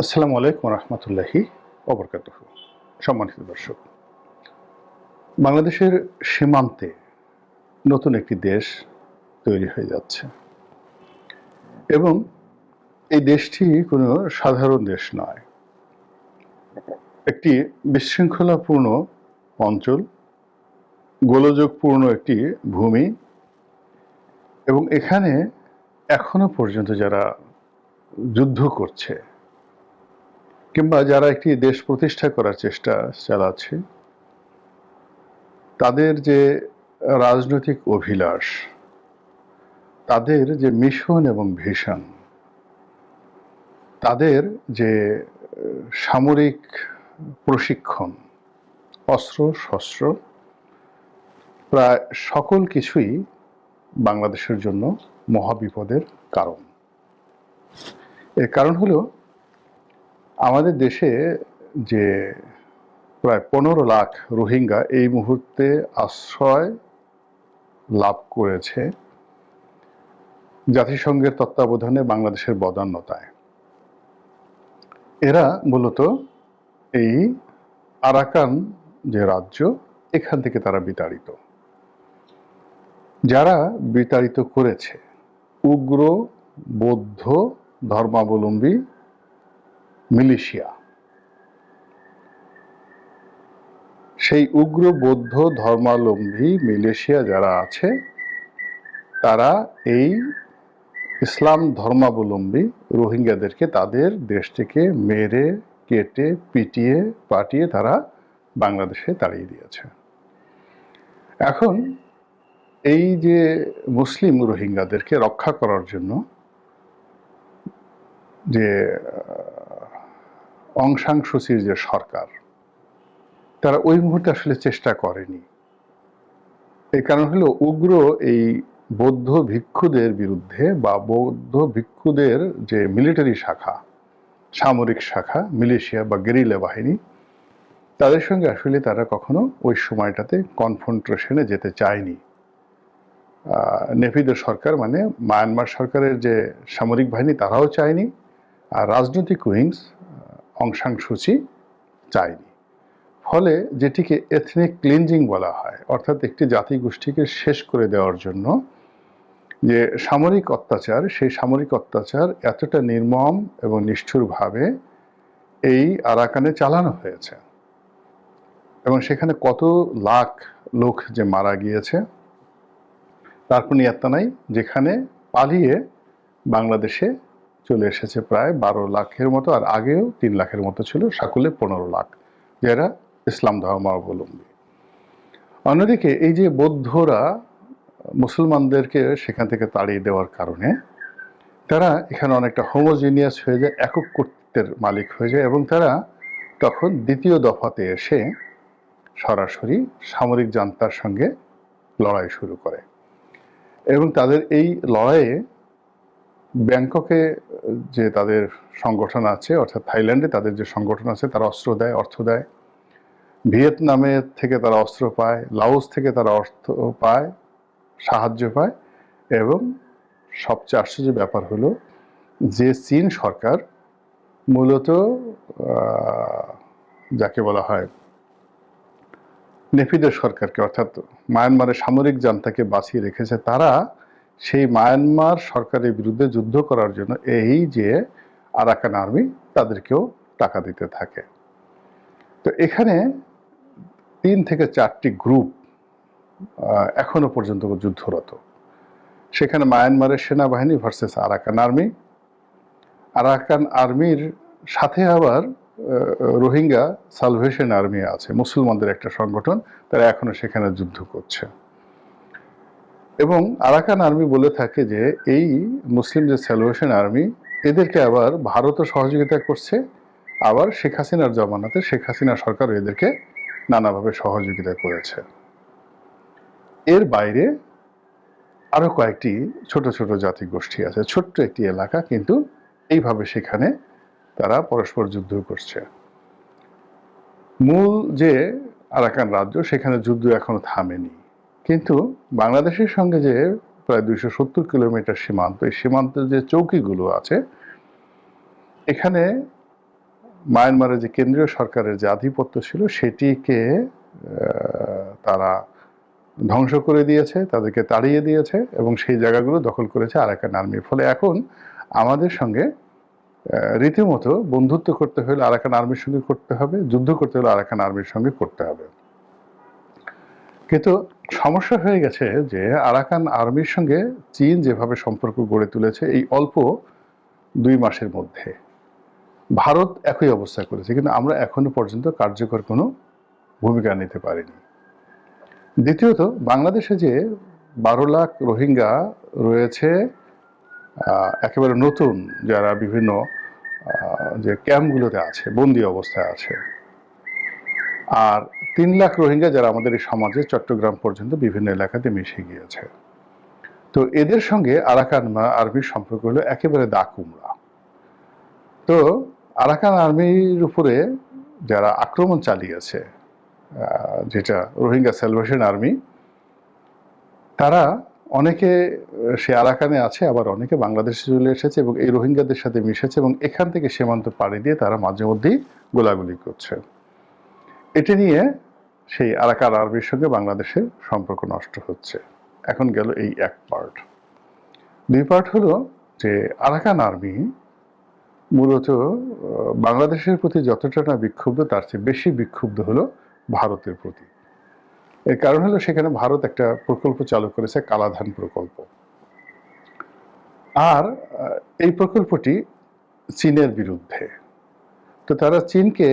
আসসালামু আলাইকুম রহমতুল্লাহি অবরকাত সম্মানিত দর্শক, বাংলাদেশের সীমান্তে নতুন একটি দেশ তৈরি হয়ে যাচ্ছে এবং এই দেশটি কোনো সাধারণ দেশ নয়। একটি বিশৃঙ্খলাপূর্ণ অঞ্চল, গোলযোগপূর্ণ একটি ভূমি এবং এখানে এখনও পর্যন্ত যারা যুদ্ধ করছে কিংবা যারা একটি দেশ প্রতিষ্ঠা করার চেষ্টা চালাচ্ছে, তাদের যে রাজনৈতিক অভিলাষ, তাদের যে মিশন এবং ভিশন তাদের যে সামরিক প্রশিক্ষণ, অস্ত্র, শস্ত্র, প্রায় সকল কিছুই বাংলাদেশের জন্য মহাবিপদের কারণ। এর কারণ হলো আমাদের দেশে যে প্রায় পনেরো লাখ রোহিঙ্গা এই মুহূর্তে আশ্রয় লাভ করেছে জাতিসংঘের তত্ত্বাবধানে বাংলাদেশের বদান্যতায়। এরা মূলত এই আরাকান যে রাজ্য, এখান থেকে তারা বিতাড়িত। যারা বিতাড়িত করেছে উগ্র, বৌদ্ধ ধর্মাবলম্বী মিলিশিয়া। সেই উগ্র বৌদ্ধ ধর্মাবলম্বী মিলেশিয়া যারা আছে, তারা এই ইসলাম ধর্মাবলম্বী রোহিঙ্গাদেরকে তাদের দেশ থেকে মেরে, কেটে, পিটিয়ে, পাটিয়ে তারা বাংলাদেশে তাড়িয়ে দিয়েছে। এখন এই যে মুসলিম রোহিঙ্গাদেরকে রক্ষা করার জন্য যে অংশাং সুচির যে সরকার তারা ওই মুহূর্তে আসলে চেষ্টা করেনি। এই কারণ হলো উগ্র এই বৌদ্ধ ভিক্ষুদের বিরুদ্ধে বা বৌদ্ধ ভিক্ষুদের যে মিলিটারি শাখা সামরিক শাখা মিলিশিয়া বা গেরিলা বাহিনী তাদের সঙ্গে আসলে তারা কখনো ওই সময়টাতে কনফ্রন্ট্রেশনে যেতে চায়নি। আহ, নেপিদের সরকার মানে মায়ানমার সরকারের যে সামরিক বাহিনী তারাও চায়নি। আর রাজনৈতিক উইংস অংশাং চায়নি ফলে যেটিকে এথনিক ক্লিনজিং বলা হয়, অর্থাৎ একটি জাতিগোষ্ঠীকে শেষ করে দেওয়ার জন্য যে সামরিক অত্যাচার, সেই সামরিক অত্যাচার এতটা নির্মম এবং নিষ্ঠুরভাবে এই আরাকানে চালানো হয়েছে। এবং সেখানে কত লাখ লোক যে মারা গিয়েছে, তার কোনো নাই, যেখানে পালিয়ে বাংলাদেশে চলে এসেছে প্রায় বারো লাখের মতো, আর আগেও তিন লাখের মতো ছিল, সাকুলে পনেরো লাখ যারা ইসলাম ধর্মাবলম্বী অন্যদিকে এই যে বৌদ্ধরা মুসলমানদেরকে সেখান থেকে তাড়িয়ে দেওয়ার কারণে, তারা এখানে অনেকটা হোমোজিনিয়াস হয়ে যায়, একক কর্তৃত্বের মালিক হয়ে যায়, এবং তারা তখন দ্বিতীয় দফাতে এসে সরাসরি সামরিক জান্তার সঙ্গে লড়াই শুরু করে। এবং তাদের এই লড়াইয়ে ব্যাংককে, যে তাদের সংগঠন আছে, অর্থাৎ থাইল্যান্ডে তাদের যে সংগঠন আছে, তারা অস্ত্র দেয়, অর্থ দেয়। ভিয়েতনামে থেকে তারা অস্ত্র পায়, লাওস থেকে তারা অর্থ পায়, সাহায্য পায় এবং সবচেয়ে আশ্চর্য ব্যাপার হলো যে চীন সরকার মূলত যাকে বলা হয় নেপিদের সরকারকে, অর্থাৎ মায়ানমারের সামরিক জান্তাকে বাঁচিয়ে রেখেছে, তারা সেই মায়ানমার সরকারের বিরুদ্ধে যুদ্ধ করার জন্য এই যে আরাকান আর্মি তাদেরকেও টাকা দিতে থাকে। তো এখানে তিন থেকে চারটি গ্রুপ এখনও পর্যন্ত যুদ্ধরত। সেখানে মায়ানমারের সেনাবাহিনী ভার্সেস আরাকান আর্মি। আরাকান আর্মির সাথে আবার রোহিঙ্গা সালভেশন আর্মি আছে, মুসলমানদের একটা সংগঠন, তারা এখনও সেখানে যুদ্ধ করছে। এবং আরাকান আর্মি বলে থাকে যে এই মুসলিম যে স্যালভেশন আর্মি, এদেরকে আবার ভারতও সহযোগিতা করছে, আবার শেখ হাসিনার জমানাতে শেখ হাসিনা সরকার এদেরকে নানাভাবে সহযোগিতা করেছে। এর বাইরে আরও কয়েকটি ছোট ছোট জাতি গোষ্ঠী আছে, ছোট্ট একটি এলাকা, কিন্তু এইভাবে সেখানে তারা পরস্পর যুদ্ধ করছে। মূল যে আরাকান রাজ্য, সেখানে যুদ্ধ এখনও থামেনি। কিন্তু বাংলাদেশের সঙ্গে যে প্রায় দুইশো সত্তর কিলোমিটার সীমান্ত, এই সীমান্তের যে চৌকিগুলো আছে, এখানে মায়ানমারের যে কেন্দ্রীয় সরকারের যে আধিপত্য ছিল, সেটিকে তারা ধ্বংস করে দিয়েছে, তাদেরকে তাড়িয়ে দিয়েছে এবং সেই জায়গাগুলো দখল করেছে আরাকান আর্মি। ফলে এখন আমাদের সঙ্গে রীতিমতো বন্ধুত্ব করতে হলে আরাকান আর্মির সঙ্গে করতে হবে, যুদ্ধ করতে হলে আরাকান আর্মির সঙ্গে করতে হবে। কিন্তু সমস্যা হয়ে গেছে যে আরাকান আর্মির সঙ্গে চীন যেভাবে সম্পর্ক গড়ে তুলেছে এই অল্প দুই মাসের মধ্যে, ভারত একই অবস্থা করেছে, কিন্তু আমরা এখনও পর্যন্ত কার্যকর কোনো ভূমিকা নিতে পারিনি। দ্বিতীয়ত, বাংলাদেশে যে বারো লাখ রোহিঙ্গা রয়েছে একেবারে নতুন যারা বিভিন্ন যে ক্যাম্পগুলোতে আছে, বন্দি অবস্থায় আছে আর তিন লাখ রোহিঙ্গা যারা আমাদের এই সমাজে চট্টগ্রাম পর্যন্ত বিভিন্ন এলাকাতে মিশে গিয়েছে। তো এদের সঙ্গে আরাকান আর্মির সম্পর্ক হলো একেবারে দা কুমড়া। তো আরাকান আর্মির উপরে যারা আক্রমণ চালিয়েছে যেটা রোহিঙ্গা সেলভেশন আর্মি তারা অনেকে সে আরাকানে আছে, আবার অনেকে বাংলাদেশে চলে এসেছে এবং এই রোহিঙ্গাদের সাথে মিশেছে এবং এখান থেকে সীমান্ত পাড়ি দিয়ে তারা মাঝে মধ্যেই গোলাগুলি করছে। এটি নিয়ে সেই আরাকান আর্মির সঙ্গে বাংলাদেশের সম্পর্ক নষ্ট হচ্ছে। এখন গেল এই এক পার্ট দুই পার্ট হলো যে আরাকান আর্মি মূলত বাংলাদেশের প্রতি যতটা না বিক্ষুব্ধ, তার চেয়ে বেশি বিক্ষুব্ধ হলো ভারতের প্রতি। এর কারণ হলো সেখানে ভারত একটা প্রকল্প চালু করেছে, কালাধান প্রকল্প। আর এই প্রকল্পটি চীনের বিরুদ্ধে। তো তারা চীনকে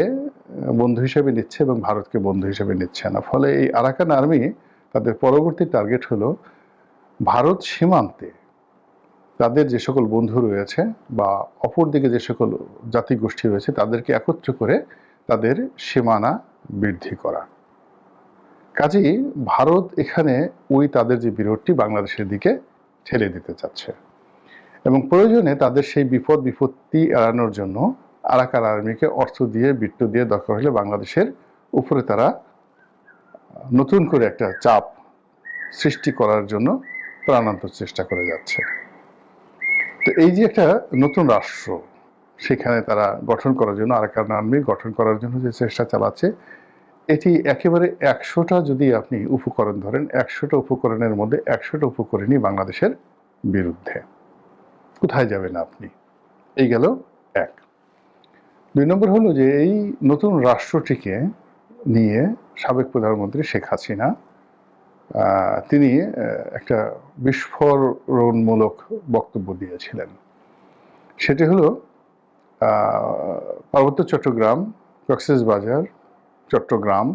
বন্ধু হিসেবে নিচ্ছে এবং ভারতকে বন্ধু হিসেবে নিচ্ছে না। ফলে এই আরাকান আর্মি তাদের পরবর্তী টার্গেট হলো ভারত সীমান্তে তাদের যে সকল বন্ধু রয়েছে বা অপরদিকে যে সকল জাতিগোষ্ঠী রয়েছে, তাদেরকে একত্র করে তাদের সীমানা বৃদ্ধি করা। কাজেই ভারত এখানে ওই তাদের যে বিরোধটি বাংলাদেশের দিকে ঠেলে দিতে চাচ্ছে। এবং প্রয়োজনে তাদের সেই বিপদ বিপত্তি এড়ানোর জন্য আরাকান আর্মিকে অর্থ দিয়ে বৃত্ত দিয়ে দরকার হলে বাংলাদেশের উপরে তারা নতুন করে একটা চাপ সৃষ্টি করার জন্য প্রাণান্তর চেষ্টা করে যাচ্ছে। তো এই যে একটা নতুন রাষ্ট্র, সেখানে তারা গঠন করার জন্য, আরাকান আর্মি গঠন করার জন্য যে চেষ্টা চালাচ্ছে, এটি একেবারে একশোটা যদি আপনি উপকরণ ধরেন, একশোটা উপকরণের মধ্যে একশোটা উপকরণই বাংলাদেশের বিরুদ্ধে। কোথায় যাবেন আপনি? এই গেল এক। দুই নম্বর হলো যে এই নতুন রাষ্ট্রটিকে নিয়ে সাবেক প্রধানমন্ত্রী শেখ হাসিনা তিনি একটা বিস্ফোরণমূলক বক্তব্য দিয়েছিলেন। সেটি হলো পার্বত্য চট্টগ্রাম, কক্সেস বাজার, চট্টগ্রাম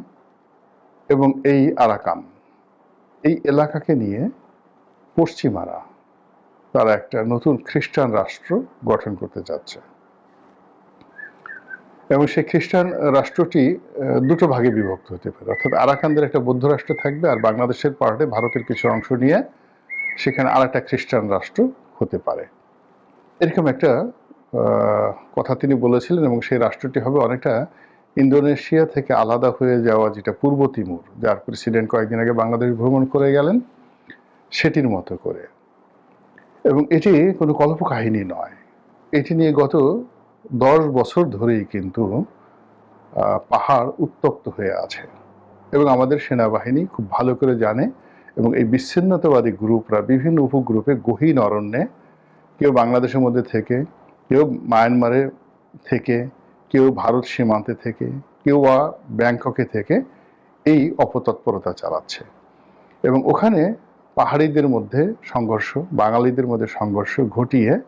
এবং এই আরাকাম এই এলাকাকে নিয়ে পশ্চিমারা তারা একটা নতুন খ্রিস্টান রাষ্ট্র গঠন করতে যাচ্ছে। এবং সেই খ্রিস্টান রাষ্ট্রটি দুটো ভাগে বিভক্ত হতে পারে। অর্থাৎ আরাকানদের একটা বৌদ্ধ রাষ্ট্র থাকবে আর বাংলাদেশের পার্টে ভারতের কিছু অংশ নিয়ে সেখানে আর একটা খ্রিস্টান রাষ্ট্র হতে পারে। এরকম একটা কথা তিনি বলেছিলেন এবং সেই রাষ্ট্রটি হবে অনেকটা ইন্দোনেশিয়া থেকে আলাদা হয়ে যাওয়া যেটা পূর্ব তিমুর, যার প্রেসিডেন্ট কয়েকদিন আগে বাংলাদেশ ভ্রমণ করে গেলেন সেটির মতো করে। এবং এটি কোনো কল্পকাহিনী নয়। এটি নিয়ে গত দশ বছর ধরেই কিন্তু পাহাড় উত্তপ্ত হয়ে আছে। এবং আমাদের সেনাবাহিনী খুব ভালো করে জানে এবং এই বিচ্ছিন্নতাবাদী গ্রুপরা, বিভিন্ন উপগ্রুপে গহীন অরণ্যে কেউ বাংলাদেশের মধ্যে থেকে, কেউ মায়ানমারে থেকে, কেউ ভারত সীমান্তে থেকে, কেউ বা ব্যাংককে থেকে এই অপতৎপরতা চালাচ্ছে। এবং ওখানে পাহাড়িদের মধ্যে সংঘর্ষ, বাঙালিদের মধ্যে সংঘর্ষ ঘটিয়ে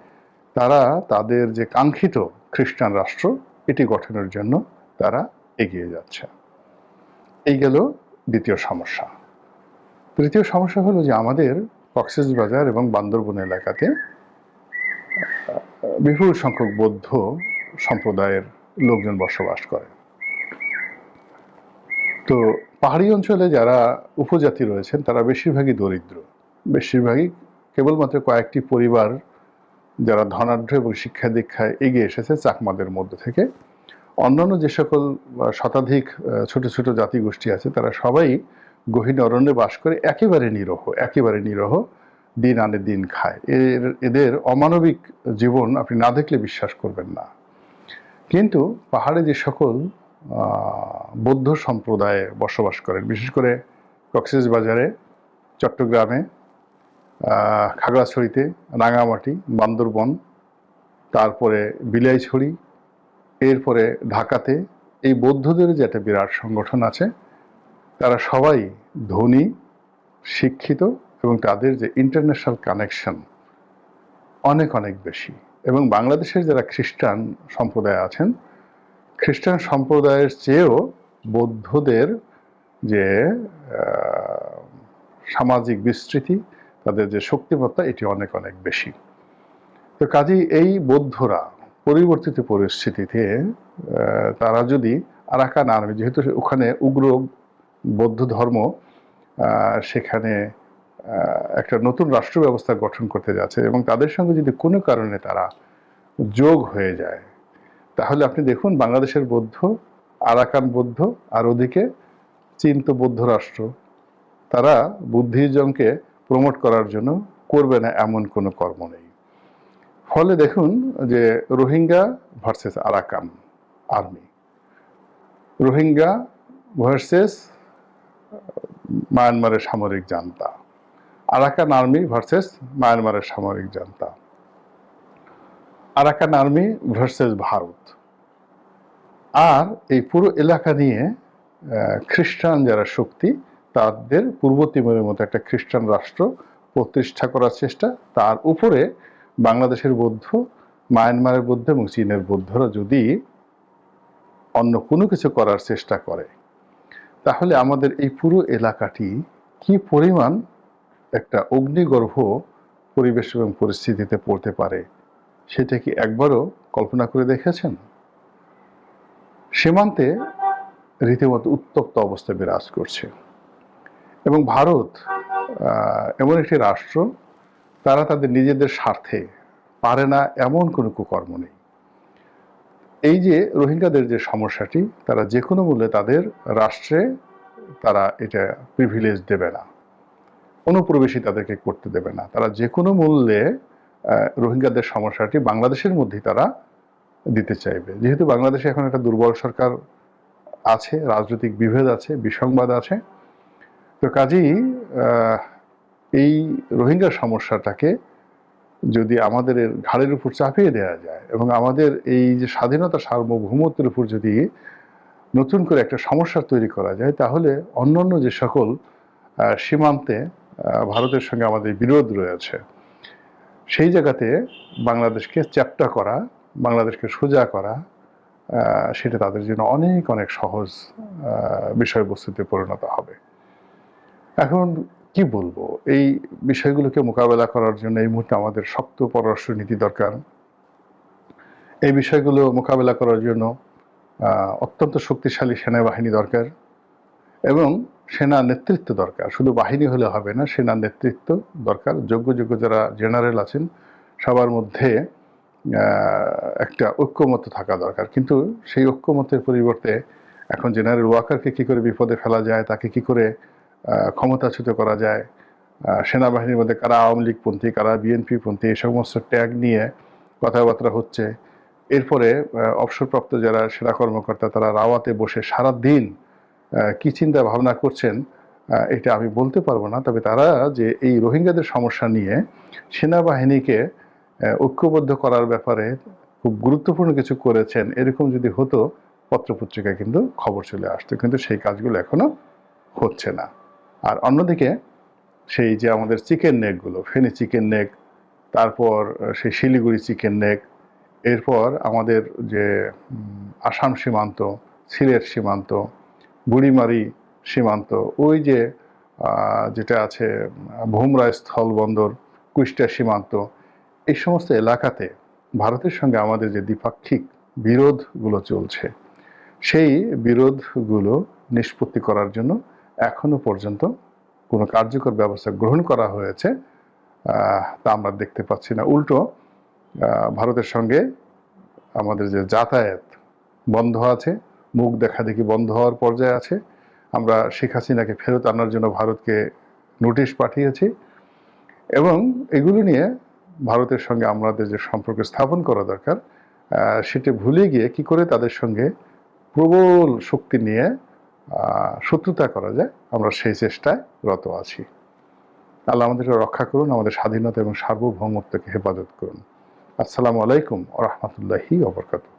তারা তাদের যে কাঙ্ক্ষিত খ্রিস্টান রাষ্ট্র এটি গঠনের জন্য তারা এগিয়ে যাচ্ছে। এই গেল দ্বিতীয় সমস্যা। তৃতীয় সমস্যা হলো যে আমাদের কক্সেস বাজার এবং বান্দরবন এলাকাতে বিপুল সংখ্যক বৌদ্ধ সম্প্রদায়ের লোকজন বসবাস করে। তো পাহাড়ি অঞ্চলে যারা উপজাতি রয়েছেন, তারা বেশিরভাগই দরিদ্র। বেশিরভাগই কেবলমাত্র কয়েকটি পরিবার যারা ধনাঢ্য এবং শিক্ষা দীক্ষায় এগিয়ে এসেছে চাকমাদের মধ্যে থেকে, অন্যান্য যে সকল শতাধিক ছোট ছোট জাতিগোষ্ঠী আছে, তারা সবাই গহীন অরণ্যে বাস করে একেবারে নিরহ একেবারে নিরহ দিন আনে দিন খায়। এর, এদের অমানবিক জীবন আপনি না দেখলে বিশ্বাস করবেন না। কিন্তু পাহাড়ে যে সকল বৌদ্ধ সম্প্রদায়ে বসবাস করেন, বিশেষ করে কক্সেস বাজারে, চট্টগ্রামে খাগড়াছড়িতে, রাঙামাটি, বান্দরবন, তারপরে বিলাইছড়ি, এরপরে ঢাকাতে এই বৌদ্ধদের যে একটা বিরাট সংগঠন আছে, তারা সবাই ধনী, শিক্ষিত এবং তাদের যে ইন্টারন্যাশনাল কানেকশন অনেক অনেক বেশি। এবং বাংলাদেশের যারা খ্রিস্টান সম্প্রদায় আছেন, খ্রিস্টান সম্প্রদায়ের চেয়েও বৌদ্ধদের যে সামাজিক বিস্তৃতি তাদের যে শক্তিমত্তা, এটি অনেক অনেক বেশি। তো কাজেই এই বৌদ্ধরা পরিবর্তিত পরিস্থিতিতে তারা যদি আরাকান আর্মি, যেহেতু ওখানে উগ্র বৌদ্ধ ধর্ম সেখানে একটা নতুন রাষ্ট্র ব্যবস্থা গঠন করতে যাচ্ছে এবং তাদের সঙ্গে যদি কোনো কারণে তারা যোগ হয়ে যায়, তাহলে আপনি দেখুন বাংলাদেশের বৌদ্ধ, আরাকান বৌদ্ধ, আর ওদিকে চীন তো বৌদ্ধ রাষ্ট্র, তারা বুদ্ধিজমকে প্রমোট করার জন্য করবে না এমন কোনো কর্ম নেই। ফলে দেখুন যে Rohingya versus Arakan Army Rohingya versus মায়ানমারের সামরিক জান্তা। আরাকান আর্মি ভার্সেস মায়ানমারের সামরিক junta. Arakan Army versus Bharat. আর এই পুরো এলাকা নিয়ে খ্রিস্টান যারা শক্তি তাদের পূর্ব তিমুরের মতো একটা খ্রিস্টান রাষ্ট্র প্রতিষ্ঠা করার চেষ্টা। তার উপরে বাংলাদেশের বৌদ্ধ, মায়ানমারের বৌদ্ধ এবং চীনের বৌদ্ধরা যদি অন্য কোনো কিছু করার চেষ্টা করে, তাহলে আমাদের এই পুরো এলাকাটি কি পরিমাণ একটা অগ্নিগর্ভ পরিবেশ এবং পরিস্থিতিতে পড়তে পারে, সেটা কি একবারও কল্পনা করে দেখেছেন? সীমান্তে রীতিমতো উত্তপ্ত অবস্থা বিরাজ করছে। এবং ভারত এমন একটি রাষ্ট্র, তারা তাদের নিজেদের স্বার্থে পারে না এমন কোনো কুকর্ম নেই। এই যে রোহিঙ্গাদের যে সমস্যাটি, তারা যে কোনো মূল্যে তাদের রাষ্ট্রে তারা এটা প্রিভিলেজ দেবে না, অনুপ্রবেশই তাদেরকে করতে দেবে না। তারা যে কোনো মূল্যে রোহিঙ্গাদের সমস্যাটি বাংলাদেশের মধ্যেই তারা দিতে চাইবে। যেহেতু বাংলাদেশে এখন একটা দুর্বল সরকার আছে, রাজনৈতিক বিভেদ আছে, বিসংবাদ আছে তো কাজেই এই রোহিঙ্গা সমস্যাটাকে যদি আমাদের ঘাড়ের উপর চাপিয়ে দেওয়া যায় এবং আমাদের এই যে স্বাধীনতা সার্বভৌমত্বের উপর যদি নতুন করে একটা সমস্যা তৈরি করা যায়, তাহলে অন্যান্য যে সকল সীমান্তে ভারতের সঙ্গে আমাদের বিরোধ রয়েছে। সেই জায়গাতে বাংলাদেশকে চ্যাপ্টা করা, বাংলাদেশকে সোজা করা সেটা তাদের জন্য অনেক অনেক সহজ বিষয়বস্তুতে পরিণত হবে। এখন কি বলব? এই বিষয়গুলোকে মোকাবেলা করার জন্য এই মুহূর্তে আমাদের শক্ত পররাষ্ট্র নীতি দরকার। এই বিষয়গুলো মোকাবেলা করার জন্য অত্যন্ত শক্তিশালী সেনাবাহিনী দরকার এবং সেনা নেতৃত্ব দরকার। শুধু বাহিনী হলে হবে না, সেনা নেতৃত্ব দরকার। যোগ্য যোগ্য যারা জেনারেল আছেন, সবার মধ্যে একটা ঐক্যমত থাকা দরকার। কিন্তু সেই ঐক্যমতের পরিবর্তে এখন জেনারেল ওয়াকারকে কি করে বিপদে ফেলা যায়, তাকে কি করে ক্ষমতাচ্যুত করা যায়। সেনাবাহিনীর মধ্যে কারা আওয়ামী লীগপন্থী কারা বিএনপি পন্থী, এই সমস্ত ট্যাগ নিয়ে কথাবার্তা হচ্ছে। এরপরে অবসরপ্রাপ্ত যারা সেনা কর্মকর্তা, তারা রাওয়াতে বসে সারা দিন কি চিন্তা ভাবনা করছেন এটা আমি বলতে পারব না। তবে তারা যে এই রোহিঙ্গাদের সমস্যা নিয়ে সেনাবাহিনীকে ঐক্যবদ্ধ করার ব্যাপারে খুব গুরুত্বপূর্ণ কিছু করেছেন, এরকম যদি হতো, পত্রপত্রিকায় কিন্তু খবর চলে আসতো। কিন্তু সেই কাজগুলো এখনও হচ্ছে না। আর অন্যদিকে সেই যে আমাদের চিকেন নেকগুলো, ফেনি চিকেন নেক, তারপর সেই শিলিগুড়ি চিকেন নেক, এরপর আমাদের যে আসাম সীমান্ত, সিলেট সীমান্ত, বুড়িমারি সীমান্ত, ওই যে যেটা আছে ভোমরা স্থল বন্দর, কুষ্টিয়া সীমান্ত, এই সমস্ত এলাকাতে ভারতের সঙ্গে আমাদের যে দ্বিপাক্ষিক বিরোধগুলো চলছে, সেই বিরোধগুলো নিষ্পত্তি করার জন্য এখনও পর্যন্ত কোনো কার্যকর ব্যবস্থা গ্রহণ করা হয়েছে তা আমরা দেখতে পাচ্ছি না। উল্টো ভারতের সঙ্গে আমাদের যে যাতায়াত বন্ধ আছে, মুখ দেখা দেখি বন্ধ হওয়ার পর্যায়ে আছে। আমরা শেখ হাসিনাকে ফেরত আনার জন্য ভারতকে নোটিশ পাঠিয়েছি এবং এগুলো নিয়ে ভারতের সঙ্গে আমাদের যে সম্পর্ক স্থাপন করা দরকার সেটি ভুলে গিয়ে কি করে তাদের সঙ্গে প্রবল শক্তি নিয়ে শত্রুতা করা যায়, আমরা সেই চেষ্টায় রত আছি। আল্লাহ আমাদেরকে রক্ষা করুন, আমাদের স্বাধীনতা এবং সার্বভৌমত্বকে হেফাজত করুন। আসসালামু আলাইকুম রহমতুল্লাহি ওবরকাতুহ